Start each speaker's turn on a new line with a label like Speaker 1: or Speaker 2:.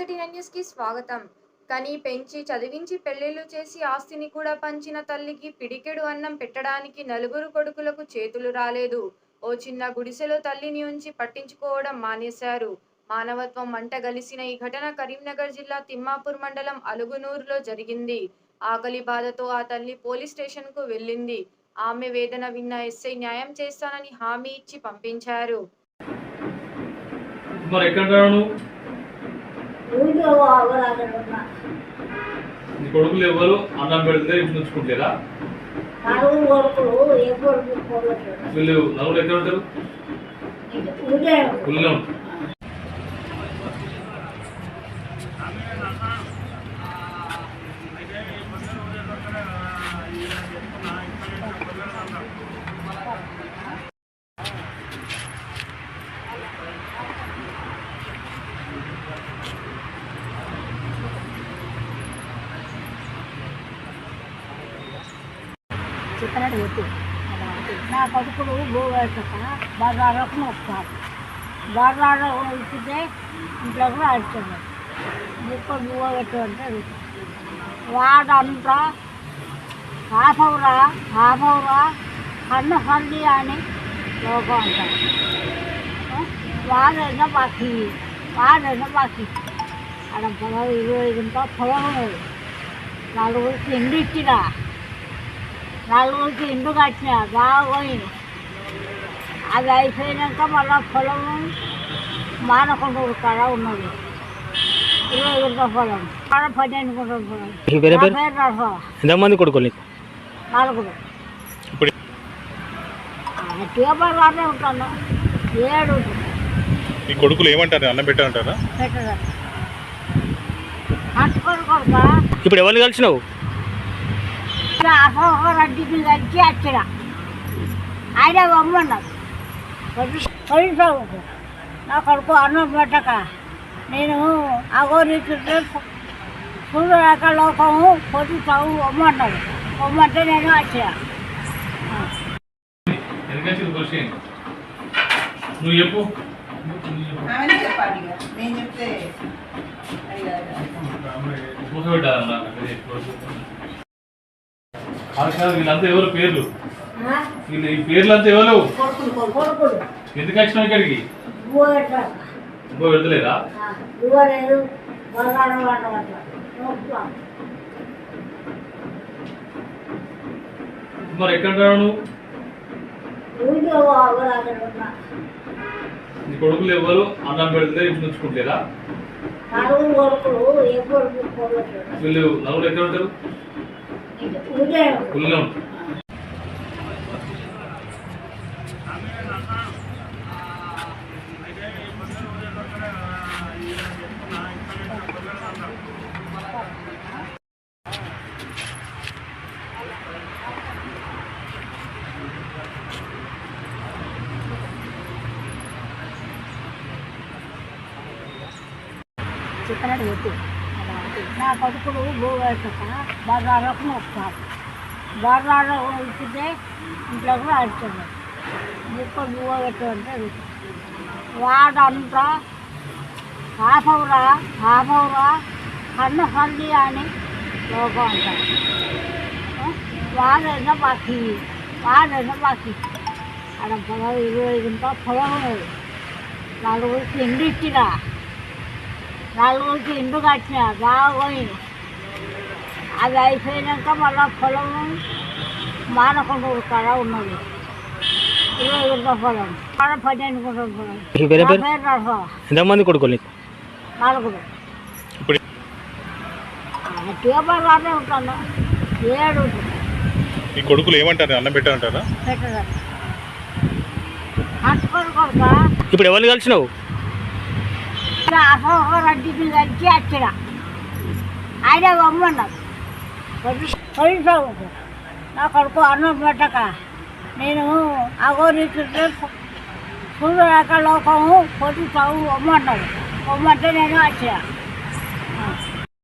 Speaker 1: న్యూస్కి స్వాగతం. కని పెంచి చదివించి పెళ్ళిళ్ళు చేసి ఆస్తిని కూడా పంచిన తల్లికి పిడికెడు అన్నం పెట్టడానికి నలుగురు కొడుకులకు చేతులు రాలేదు. ఓ చిన్న గుడిసెలో తల్లిని ఉంచి పట్టించుకోవడం మానేశారు. మానవత్వం మంట గలిసిన ఈ ఘటన కరీంనగర్ జిల్లా తిమ్మాపూర్ మండలం అలుగునూరులో జరిగింది. ఆకలి బాధతో ఆ తల్లి పోలీస్ స్టేషన్కు వెళ్ళింది. ఆమె వేదన విన్న ఎస్ఐ న్యాయం చేస్తానని హామీ ఇచ్చి పంపించారు.
Speaker 2: మరి ఎక్కడ నీ కొడుకులు ఎవరు అన్నం పెడితే ఇంటి ఉంచుకుంటారా
Speaker 3: నలుగురు కొడుకులు ఏ కొడుకు కొడుకు
Speaker 2: వీళ్ళు నలుగురు ఎక్కడ ఉంటారు.
Speaker 3: చెప్పినట్టు చెప్పు. నా కొడుకులు భూవేసక బర్రాలకు వస్తారు బర్రాలు ఇచ్చితే ఇంట్లో కూడా అడుగుతున్నారు ముక్కలు భూవ అంటే వాడంతా హాఫ్ అవరా హాఫ్ అవరా కన్ను హల్లి అని లోకం అంటారు వాడైనా బాకీ వాడైనా బాకీ అక్కడ పొలం ఇరవై గుంట పొలం ఉన్నది. నలుగురికి ఇండు నలుగురికి ఇండు కట్టిన బాగా పోయింది అది అయిపోయినాక మళ్ళా పొలం మానకుండా కాడ ఉన్నది. ఇరవై గుంట పొలం. ఆడ పన్నెండు గుంటల పొలం.
Speaker 4: ఎంతమంది కొడుకులు
Speaker 3: నలుగురు.
Speaker 4: ఇప్పుడు
Speaker 3: ట్యూబర్లోనే ఉంటాను ఏడు.
Speaker 5: ఈ కొడుకులు ఏమంటారు? అన్నం పెట్టారంటారా
Speaker 3: కొడుక?
Speaker 4: ఇప్పుడు ఎవరిని కలిసినావు?
Speaker 3: అసలు రెడ్డికి కలిసి వచ్చిన ఆయన బొమ్మన్నారు పోలీసు నా కొడుకు అన్నం పెట్టక. నేను అగోరిస్తుంటే సూర్యరేఖ లోకము పొద్దు చదువు బొమ్మన్నారు బొమ్మంటే నేను వచ్చిన
Speaker 2: నువ్వు చెప్పు.
Speaker 6: చెప్పాలి నేను చెప్తే కాదు.
Speaker 2: వీళ్ళంతా ఎవరు పేర్లు? వీళ్ళు ఈ పేర్లంతా ఎవరు? ఎందుకు వచ్చినావు ఇక్కడికి? ఇంకో
Speaker 3: నొప్పులా.
Speaker 2: మరి ఎక్కడ
Speaker 3: అవరాగలున్నా
Speaker 2: నీ కొడుకులు ఎవరు? అన్నం పెడితే ఇంటి
Speaker 3: కొడుకు.
Speaker 2: వీళ్ళు నలుగురు ఎక్కడ ఉంటారు?
Speaker 3: ఊళ్ళో
Speaker 2: ఊళ్ళో ఉంటారు
Speaker 3: చెప్పినట్టు చెప్పు నా కొడుకులు భూవేసక బర్రాలకు వస్తారు బర్రాలు ఇచ్చితే ఇంట్లోకి కూడా అడుగుతున్నారు ముక్కలు అంటే వాడంతా హాఫవురా హాఫవురా కన్న సంది అని లోకం అంటారు. వాడైనా బాకీ వాడైనా బాకీ అక్కడ పొలం ఇరవై గుంట పొలం ఉన్నది. నలుగురికి నలుగురికి ఇండు కట్టిన బాగా పోయింది అది అయిపోయినాక మళ్ళా పొలం మానకుండా కాడ ఉన్నది. ఇరవై గుంట పొలం. ఆడ పన్నెండు గుంటల పొలం.
Speaker 4: ఎంతమంది కొడుకులు
Speaker 3: నలుగురు.
Speaker 5: ఇప్పుడు
Speaker 3: ట్యూబర్లోనే ఉంటాను. ఏడు.
Speaker 5: ఈ కొడుకులు ఏమంటారు? అన్నం పెట్టారంటారా
Speaker 4: ఇప్పుడు ఎవరిని కలిసినావు?
Speaker 3: అసలు రెడ్డికి కలిసి వచ్చిన ఆయన బొమ్మన్నారు పోలీసు నా కొడుకు అన్నం పెట్టక. నేను అగోరిస్తుంటే సూర్యరేఖ లోకము పొద్దు సాగు బొమ్మన్నారు బొమ్మంటే నేను వచ్చిన